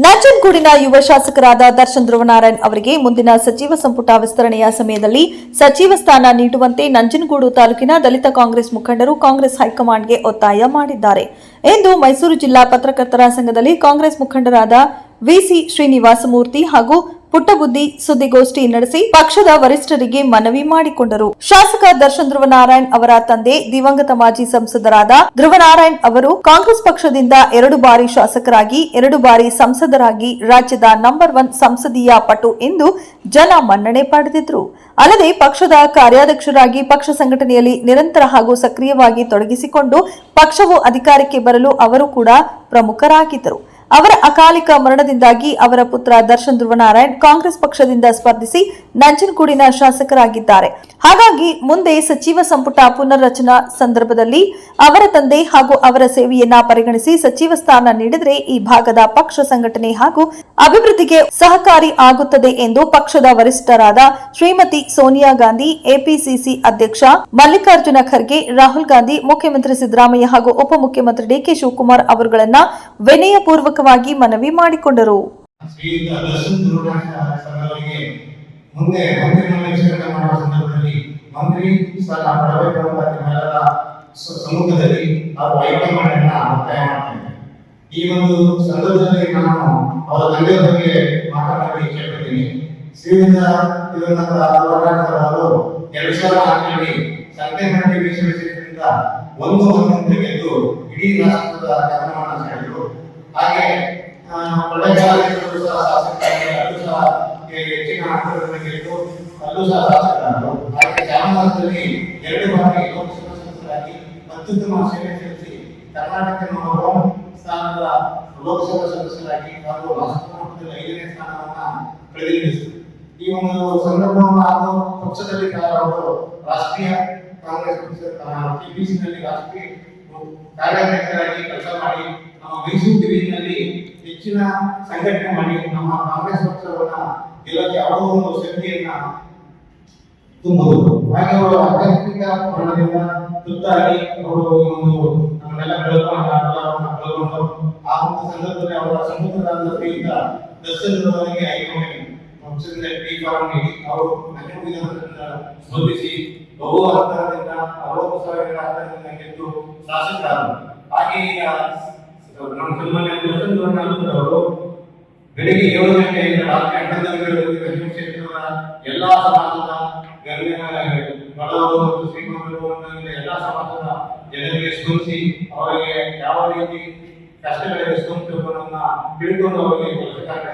ನಂಜನಗೂಡಿನ ಯುವ ಶಾಸಕರಾದ ದರ್ಶನ್ ಧ್ರುವನಾರಾಯಣ್ ಅವರಿಗೆ ಮುಂದಿನ ಸಚಿವ ಸಂಪುಟ ವಿಸ್ತರಣೆಯ ಸಮಯದಲ್ಲಿ ಸಚಿವ ಸ್ಥಾನ ನೀಡುವಂತೆ ನಂಜನಗೂಡು ತಾಲೂಕಿನ ದಲಿತ ಕಾಂಗ್ರೆಸ್ ಮುಖಂಡರು ಕಾಂಗ್ರೆಸ್ ಹೈಕಮಾಂಡ್ಗೆ ಒತ್ತಾಯ ಮಾಡಿದ್ದಾರೆ. ಎಂದು ಮೈಸೂರು ಜಿಲ್ಲಾ ಪತ್ರಕರ್ತರ ಸಂಘದಲ್ಲಿ ಕಾಂಗ್ರೆಸ್ ಮುಖಂಡರಾದ ವಿಸಿ ಶ್ರೀನಿವಾಸಮೂರ್ತಿ ಹಾಗೂ ಪುಟ್ಟಬುದ್ಧಿ ಸುದ್ದಿಗೋಷ್ಠಿ ನಡೆಸಿ ಪಕ್ಷದ ವರಿಷ್ಠರಿಗೆ ಮನವಿ ಮಾಡಿಕೊಂಡರು. ಶಾಸಕ ದರ್ಶನ್ ಧ್ರುವನಾರಾಯಣ್ ಅವರ ತಂದೆ, ದಿವಂಗತ ಮಾಜಿ ಸಂಸದರಾದ ಧ್ರುವನಾರಾಯಣ್ ಅವರು ಕಾಂಗ್ರೆಸ್ ಪಕ್ಷದಿಂದ ಎರಡು ಬಾರಿ ಶಾಸಕರಾಗಿ, ಎರಡು ಬಾರಿ ಸಂಸದರಾಗಿ ರಾಜ್ಯದ ನಂಬರ್ ಒನ್ ಸಂಸದೀಯ ಪಟು ಎಂದು ಜನ ಮನ್ನಣೆ ಪಡೆದಿದ್ರು. ಅಲ್ಲದೆ ಪಕ್ಷದ ಕಾರ್ಯಾಧ್ಯಕ್ಷರಾಗಿ ಪಕ್ಷ ಸಂಘಟನೆಯಲ್ಲಿ ನಿರಂತರ ಹಾಗೂ ಸಕ್ರಿಯವಾಗಿ ತೊಡಗಿಸಿಕೊಂಡು ಪಕ್ಷವು ಅಧಿಕಾರಕ್ಕೆ ಬರಲು ಅವರು ಕೂಡ ಪ್ರಮುಖರಾಗಿದ್ದರು. ಅವರ ಅಕಾಲಿಕ ಮರಣದಿಂದಾಗಿ ಅವರ ಪುತ್ರ ದರ್ಶನ್ ಧ್ರುವನಾರಾಯಣ್ ಕಾಂಗ್ರೆಸ್ ಪಕ್ಷದಿಂದ ಸ್ಪರ್ಧಿಸಿ ನಂಜನಗೂಡಿನ ಶಾಸಕರಾಗಿದ್ದಾರೆ. ಹಾಗಾಗಿ ಮುಂದೆ ಸಚಿವ ಸಂಪುಟ ಪುನರ್ರಚನಾ ಸಂದರ್ಭದಲ್ಲಿ ಅವರ ತಂದೆ ಹಾಗೂ ಅವರ ಸೇವೆಯನ್ನ ಪರಿಗಣಿಸಿ ಸಚಿವ ಸ್ಥಾನ ನೀಡಿದರೆ ಈ ಭಾಗದ ಪಕ್ಷ ಸಂಘಟನೆ ಹಾಗೂ ಅಭಿವೃದ್ಧಿಗೆ ಸಹಕಾರಿ ಆಗುತ್ತದೆ ಎಂದು ಪಕ್ಷದ ವರಿಷ್ಠರಾದ ಶ್ರೀಮತಿ ಸೋನಿಯಾ ಗಾಂಧಿ, ಎಪಿಸಿಸಿ ಅಧ್ಯಕ್ಷ ಮಲ್ಲಿಕಾರ್ಜುನ ಖರ್ಗೆ, ರಾಹುಲ್ ಗಾಂಧಿ, ಮುಖ್ಯಮಂತ್ರಿ ಸಿದ್ದರಾಮಯ್ಯ ಹಾಗೂ ಉಪಮುಖ್ಯಮಂತ್ರಿ ಡಿಕೆ ಶಿವಕುಮಾರ್ ಅವರುಗಳನ್ನ ವಿನಯಪೂರ್ವಕವಾಗಿ ಮನವಿ ಮಾಡಿಕೊಂಡರು. ಈ ಒಂದು ಸಂದರ್ಭದಲ್ಲಿ ನಾನು ಅವರ ತಂದೆಯ ಬಗ್ಗೆ ಮಾತನಾಡಿ ಕೇಳ್ತೀನಿ ಶ್ರೀವಿಂದ ದಿವಂಗತ ಧ್ರುವನಾರಾಯಣ ಅವರು ಎರಡ್ ಸಾವಿರದ ನಾಲ್ಕರಲ್ಲಿ ವಿಶ್ವವಿದ್ಯಾಲಯದಿಂದ ಒಂದು ಮಂತ್ರಿ ತೆಗೆದು ಇಡೀ ರಾಷ್ಟ್ರದ ಗಮನವನ್ನು ಸೆಳೆದರು. ಹಾಗೆ ಆ, ಕೊಳ್ಳೇಗಾಲದಲ್ಲೂ ಸಹ ಶಾಸಕರಾಗಿ ಹೆಚ್ಚಿನ ಆಟಗಳನ್ನು ಗೆದ್ದು ಅಲ್ಲೂ ಸಹ ಶಾಸಕರಾದರು ಹಾಗೆ ಜಾಮನಗರದಲ್ಲಿ ಎರಡು ಬಾರಿ ಲೋಕಸಭಾ ಸದಸ್ಯರಾಗಿ ಅತ್ಯುತ್ತಮ ಸೇವೆ ಸಲ್ಲಿಸಿ ಕರ್ನಾಟಕ ಒನ್ ಸ್ಥಾನದ ಲೋಕಸಭಾ ಸದಸ್ಯರಾಗಿ ಹಾಗೂ ರಾಷ್ಟ್ರ ಮಟ್ಟದಲ್ಲಿ ಐದನೇ ಸ್ಥಾನವನ್ನ ಪ್ರತಿನಿಧಿಸಿದರು ಈ ಒಂದು ಸಂದರ್ಭವನ್ನು ನಾನು ಪಕ್ಷದಲ್ಲಿ ಅವರು ರಾಷ್ಟ್ರೀಯ ಕಾಂಗ್ರೆಸ್ ಪಕ್ಷ ಟಿಪಿಸಿನಲ್ಲಿ ರಾಷ್ಟ್ರೀಯ ಕಾರ್ಯಾಧ್ಯಕ್ಷರಾಗಿ ಕೆಲಸ ಮಾಡಿ ನಮ್ಮ ಮೈಸೂರು ಡಿವಿಷನ್ನಲ್ಲಿ ಹೆಚ್ಚಿನ ಸಂಘಟನೆ ಮಾಡಿ ನಮ್ಮ ಕಾಂಗ್ರೆಸ್ ಪಕ್ಷವನ್ನ ಗೆಲ್ಲಕ್ಕೆ ಯಾವುದೋ ಒಂದು ಶಕ್ತಿಯನ್ನ ತುಂಬಬಹುದು ಹಾಗೆ ಅವರು ಆಧ್ಯಾತ್ಮಿಕ ಮರಣದಿಂದ ತುತ್ತಾಗಿ ಅವರು ಒಂದು ಆ ಒಂದು ಸಂದರ್ಭದಲ್ಲಿ ಅವರ ಸಮುದ್ರದ ದರ್ಶನದವರಿಗೆ ಪಕ್ಷದಿಂದ ಟೀ ನೀಡಿ ಅವರು ನಂಜನಗೂಡಿನ ಸ್ಪರ್ಧಿಸಿ ಬಹು ಅಂತರದಿಂದ ಅರವತ್ತು ಸಾವಿರ ಹಾಗೆ ಈಗ ನಮ್ಮ ದರ್ಶನ್ ಅವರು. ಬೆಳಿಗ್ಗೆ ಏಳು ಗಂಟೆಯಿಂದ ರಾತ್ರಿ ಹನ್ನೊಂದು ಕ್ಷೇತ್ರದ ಎಲ್ಲಾ ಸಮಾಜದ ಬಡವರು ಮತ್ತು ಶ್ರೀಮಂತರು ಎಲ್ಲ ಸಮಾಜದ ಜನರಿಗೆ ಸ್ಪಂದಿಸಿ ಅವರಿಗೆ ಯಾವ ರೀತಿ ಕಷ್ಟಗಳಿಗೆ ಸ್ಪಂದಿಸಬೇಕನ್ನ ತಿಳ್ಕೊಂಡು ಅವರಿಗೆ ಕೆಲಸ ಕಾರ್ಯ